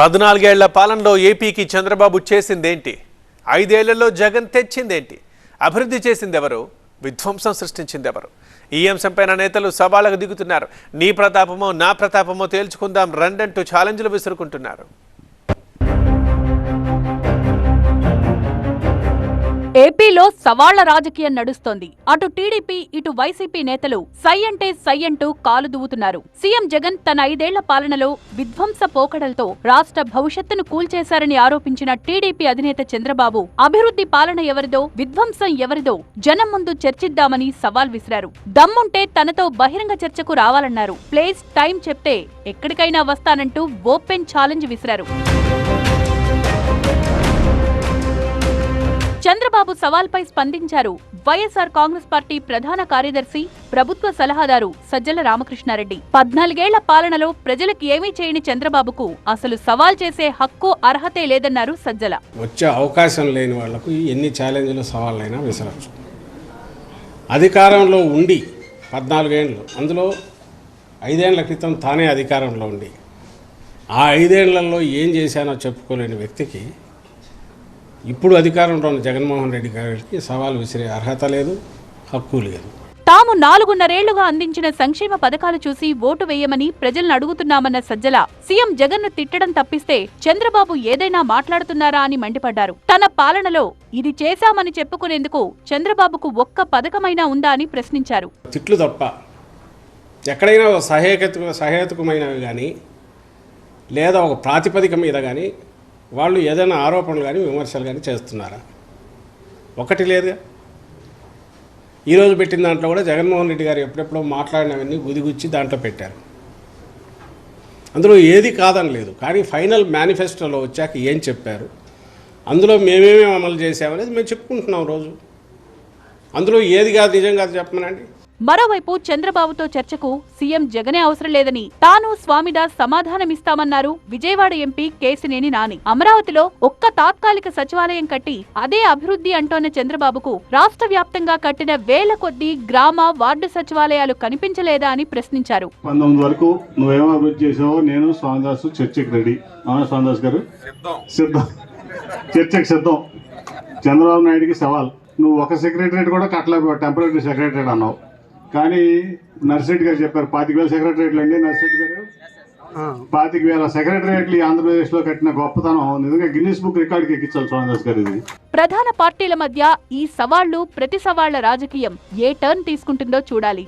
పద్నాలుగేళ్ళ పాలనలో ఏపీకి చంద్రబాబు చేసిందేంటి? ఐదేళ్ళలో జగన్ తెచ్చిందేంటి? అభివృద్ధి చేసిందెవరు? విధ్వంసం సృష్టించిందెవరు? ఈ అంశంపైన నేతలు సవాళ్ళకు దిగుతున్నారు. నీ ప్రతాపమో నా ప్రతాపమో తేల్చుకుందాం. రండంటూ ఛాలెంజ్లు విసురుకుంటున్నారు. ఏపీలో సవాళ్ళ రాజకీయం నడుస్తోంది. అటు టీడీపీ ఇటు వైసీపీ నేతలు సై అంటే సై అంటూ కాలు దువ్వుతున్నారు సీఎం జగన్ తన ఐదేళ్ళ పాలనలో విధ్వంస పోకడలతో రాష్ట్ర భవిష్యత్తును కూల్చేశారని ఆరోపించిన టీడీపీ అధినేత చంద్రబాబు అభివృద్ధి పాలన ఎవరిదో విధ్వంసం ఎవరిదో జనం ముందు చర్చిద్దామని సవాల్ విసిరారు. దమ్ముంటే తనతో బహిరంగ చర్చకు రావాలన్నారు. ప్లేస్ టైం చెప్తే ఎక్కడికైనా వస్తానంటూ ఓపెన్ ఛాలెంజ్ విసిరారు. చంద్రబాబు సవాల్పై స్పందించారు. వైఎస్ఆర్ కాంగ్రెస్ పార్టీ ప్రధాన కార్యదర్శి ప్రభుత్వ సలహాదారు సజ్జల రామకృష్ణారెడ్డి. పద్నాలుగేళ్ళ పాలనలో ప్రజలకు ఏమీ చేయని చంద్రబాబుకు అసలు సవాల్ చేసే హక్కు అర్హతే లేదన్నారు సజ్జల. వచ్చే అవకాశం లేని వాళ్ళకు ఎన్ని ఛాలెంజ్లు సవాళ్ళైనా విసరచ్చు. అధికారంలో ఉండి పద్నాలుగేళ్ళు అందులో ఐదేళ్ళ క్రితం తానే అధికారంలో ఉండి ఆ ఐదేళ్ళలో ఏం చేశానో చెప్పుకోలేని వ్యక్తికి ఇప్పుడు అధికారంలో ఉన్న జగన్మోహన్ రెడ్డి గారికి సవాల్ విసిరే అర్హత లేదు హక్కు లేదు. తాము నాలుగున్నరేళ్ళుగా అందించిన సంక్షేమ పథకాలు చూసి ఓటు వేయమని ప్రజలను అడుగుతున్నామన్న సజ్జల. సీఎం జగన్ను తిట్టడం తప్పిస్తే చంద్రబాబు ఏదైనా మాట్లాడుతున్నారా అని మండిపడ్డారు. తన పాలనలో ఇది చేశామని చెప్పుకునేందుకు చంద్రబాబుకు ఒక్క పథకమైనా ఉందా అని ప్రశ్నించారు. తిట్లు తప్ప ఎక్కడైనా సహేతుకమైనవి కానీ లేదా ఒక ప్రాతిపదిక మీద కానీ వాళ్ళు ఏదైనా ఆరోపణలు కానీ విమర్శలు కానీ చేస్తున్నారా? ఒకటి లేదుగా. ఈరోజు పెట్టిన దాంట్లో కూడా జగన్మోహన్ రెడ్డి గారు ఎప్పుడెప్పుడో మాట్లాడినవన్నీ గుదిగుచ్చి దాంట్లో పెట్టారు. అందులో ఏది కాదని లేదు. కానీ ఫైనల్ మేనిఫెస్టోలో వచ్చాక ఏం చెప్పారు? అందులో మేమేమేమి అమలు చేసామనేది మేము చెప్పుకుంటున్నాం రోజు. అందులో ఏది కాదు నిజం కాదు చెప్పమనండి? మరోవైపు చంద్రబాబుతో చర్చకు సీఎం జగనే అవసరం లేదని తాను స్వామిదాస్ సమాధానమిస్తామన్నారు విజయవాడ ఎంపీ కేసినేని నాని. అమరావతిలో ఒక్క తాత్కాలిక సచివాలయం కట్టి అదే అభివృద్ధి అంటోన్న చంద్రబాబుకు రాష్ట్ర వ్యాప్తంగా కట్టిన వేల కొద్దీ గ్రామ వార్డు సచివాలయాలు కనిపించలేదా అని ప్రశ్నించారు. పంతొమ్మిది వరకు నువ్వేం అభివృద్ధి చేసావో నేను స్వామిదాస్ చర్చకి రెడీ. అవునా స్వామిదాస్ గారు? సిద్ధం. చర్చకి సిద్ధం. చంద్రబాబు నాయుడికి సవాల్. నువ్వు ఒక సెక్రటరేట్ కూడా కట్టలేకపోయావు టెంపరీ సెక్రటరేట్ అన్నావు. కానీ నర్సిరెడ్డి గారు చెప్పారు పాతిక వేల సెక్రటరేట్లు అండి నర్సిరెడ్డి గారు. పాతిక వేల సెక్రటరేట్లు ఈ ఆంధ్రప్రదేశ్లో కట్టిన గొప్పతనం నిజంగా గిన్నీస్ బుక్ రికార్డుకి ఎక్కించాలి స్వామిదాస్ గారు ఇది. ప్రధాన పార్టీల మధ్య ఈ సవాళ్ళు ప్రతి సవాళ్ళ రాజకీయం ఏ టర్న్ తీసుకుంటుందో చూడాలి.